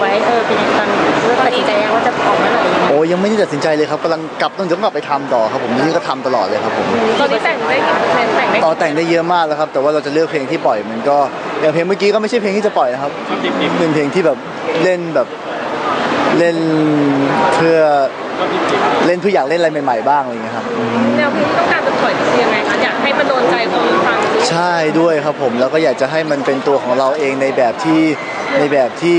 ไว้เออเป็นยังไงตอนเลือกตัดสินใจยังว่าจะออกเมื่อไหร่ยังไงโอ้ยังไม่ได้ตัดสินใจเลยครับกำลังกลับต้องจะกลับไปทำต่อครับผมนี่ก็ทำตลอดเลยครับผมตอนนี้แต่งได้กี่เปอร์เซ็นต์แต่งได้ต่อแต่งได้เยอะมากแล้วครับแต่ว่าเราจะเลือกเพลงที่ปล่อยมันก็อย่างเพลงเมื่อกี้ก็ไม่ใช่เพลงที่จะปล่อยนะครับเป็นเพลงที่แบบเล่นแบบเล่นเพื่อเล่นเพื่ออยากเล่นอะไรใหม่ๆบ้างอะไรอย่างเงี้ยครับแนวเพลงที่ต้องการจะปล่อยคือยังไงคะอยากให้มันโดนใจคนฟังด้วยใช่ด้วยครับผมแล้วก็อยากจะให้มันเป็นตัวของเราเองในแบบที่ในแบบที่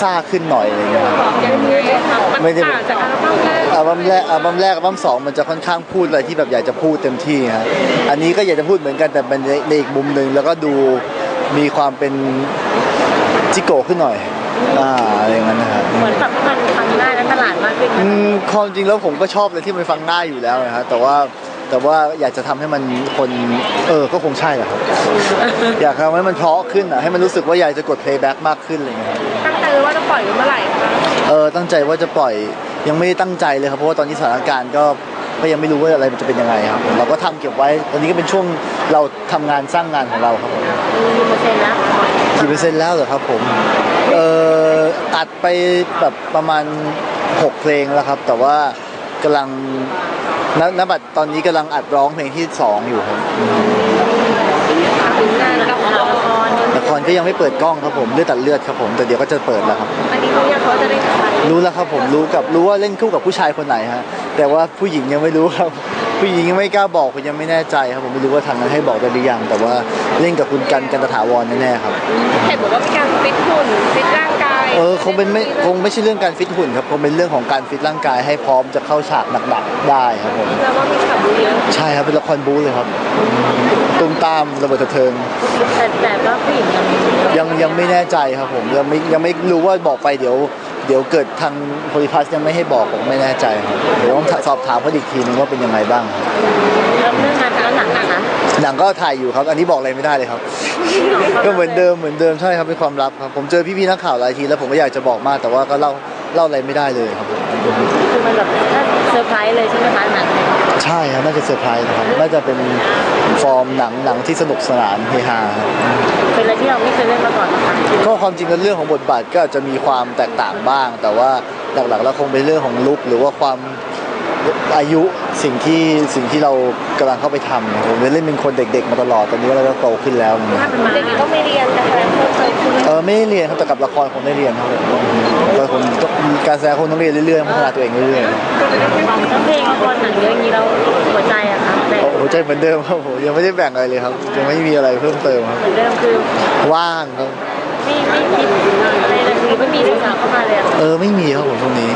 ซ่าขึ้นหน่อยอะไรอย่างเงี้ยครับ ยังไงคะมันไม่ได้ ต่างจากอัลบั้มแรกอัลบั้มแรกอัลบั้มแรกอัลบั้มสองมันจะค่อนข้างพูดอะไรที่แบบอยากจะพูดเต็มที่ฮะอันนี้ก็อยากจะพูดเหมือนกันแต่เป็นในในอีกมุมหนึ่งแล้วก็ดูมีความเป็นจิโก้ขึ้นหน่อยอ่าอะไรอย่างนั้นนะครับ เหมือนแบบให้มันฟังง่ายและตลาดมากขึ้นอืมความจริงแล้วผมก็ชอบเลยที่มันฟังง่ายอยู่แล้วนะฮะแต่ว่า แต่ว่าอยากจะทำให้มันคนเออก็คงใช่แหละครับ อยากทำให้มันเพราะขึ้นอะให้มันรู้สึกว่าอยากจะกด playback มากขึ้นอะไรอย่างเงี้ยครับตั้งใจไว้ว่าจะปล่อยเมื่อไหร่คะเออตั้งใจว่าจะปล่อยยังไม่ได้ตั้งใจเลยครับเพราะว่าตอนนี้สถานการณ์ก็ก็ยังไม่รู้ว่าอะไรมันจะเป็นยังไงครับ เราก็ทำเก็บไว้ ตอนนี้ก็เป็นช่วงเราทำงานสร้างงานของเราครับผมมีเปอร์เซ็นต์แล้วกี่เปอร์เซ็นต์แล้วเหรอครับผมเอออัดไปแบบประมาณ 6 เพลงแล้วครับ แต่ว่ากำลัง ณณบัดตอนนี้กำลังอัดร้องเพลงที่2อยู่ครับถึงงานกับละครละครก็ยังไม่เปิดกล้องครับผมเลือดตัดเลือดครับผมแต่เดี๋ยวก็จะเปิดแล้วครับ อันนี้รู้ยังเขาจะได้ใครรู้แล้วครับผมรู้กับรู้ว่าเล่นคู่กับผู้ชายคนไหนฮะแต่ว่าผู้หญิงยังไม่รู้ครับ ผู้หญิงยังไม่กล้าบอกผมยังไม่แน่ใจครับผมไม่รู้ว่าทางนั้นให้บอกได้หรือยังแต่ว่าเล่นกับคุณกันกันตถาวรแน่ๆครับเห็นบอกว่ามีการฟิตหุ่นฟิตร่างกายเออคงเป็นไม่คงไม่ใช่เรื่องการฟิตหุ่นครับคงเป็นเรื่องของการฟิตร่างกายให้พร้อมจะเข้าฉากหนักๆได้ครับผมแล้วว่ามีข่าวดูเยอะใช่ครับเป็นละครบู๊เลยครับตุ้มตามระเบิดเถิดเทิงแต่แต่ว่าผู้หญิงยังยังยังไม่แน่ใจครับผมยังไม่ยังไม่รู้ว่าบอกไปเดี๋ยว เดี๋ยวเกิดทางโพลิพัสยังไม่ให้บอกผมไม่แน่ใจครับเดี๋ยวต้องสอบถามเขาอีกทีนึงว่าเป็นยังไงบ้างครับเริ่มเรื่องงานแล้วหนังนะคะหนังก็ถ่ายอยู่ครับ อันนี้บอกอะไรไม่ได้เลยครับ ก็เหมือนเดิมเหมือนเดิมใช่ครับเป็นความลับครับ ผมเจอพี่ๆนักข่าวหลายทีแล้วผมก็อยากจะบอกมากแต่ว่าก็เล่าเล่าอะไรไม่ได้เลยครับคือมันแบบถ้าเซอร์ไพรส์เลยใช่ไหมคะหนังใช่ครับน่าจะเซอร์ไพรส์นะครับน่าจะเป็นฟอร์มหนังหนังที่สนุกสนานเฮฮาครับเป็นอะไรที่เราไม่เคยเล่นมาก่อนนะคะก็ความจริงแล้วเรื่องของบทบาทก็อาจจะมีความแตกต่างบ้าง แต่ว่าหลักๆแล้วคงเป็นเรื่องของลุคหรือว่าความอายุสิ่งที่สิ่งที่เรากำลังเข้าไปทำนะครับผมเล่นเป็นคนเด็ก ๆ มาตลอดตอนนี้เราก็โตขึ้นแล้วนะถ้าเป็นมาเด็กๆต้องไม่เรียนนะคะเพิ่มเติมขึ้นเออไม่ได้เรียนครับแต่กับละครคงได้เรียนครับผมละครการแสดงคงต้องเรียนเรื่อยๆพัฒนาตัวเองเรื่อยๆ ใจเหมือนเดิมครับผมยังไม่ได้แบ่งอะไรเลยครับ ยังไม่มีอะไรเพิ่มเติมครับ เหมือนเดิมคือว่างครับไม่ไม่คิดอะไรเลยคือไม่มีศึกษาเข้ามาเลยอะเออไม่มีครับผมช่วงนี้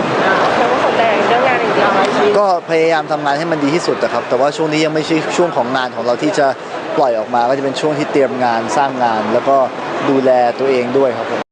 เพราะว่าสนใจเรื่องงานอย่างเดียวก็พยายามทำงานให้มันดีที่สุดนะครับ แต่ว่าช่วงนี้ยังไม่ใช่ช่วงของงานของเราที่จะปล่อยออกมา ก็จะเป็นช่วงที่เตรียมงานสร้างงาน แล้วก็ดูแลตัวเองด้วยครับผม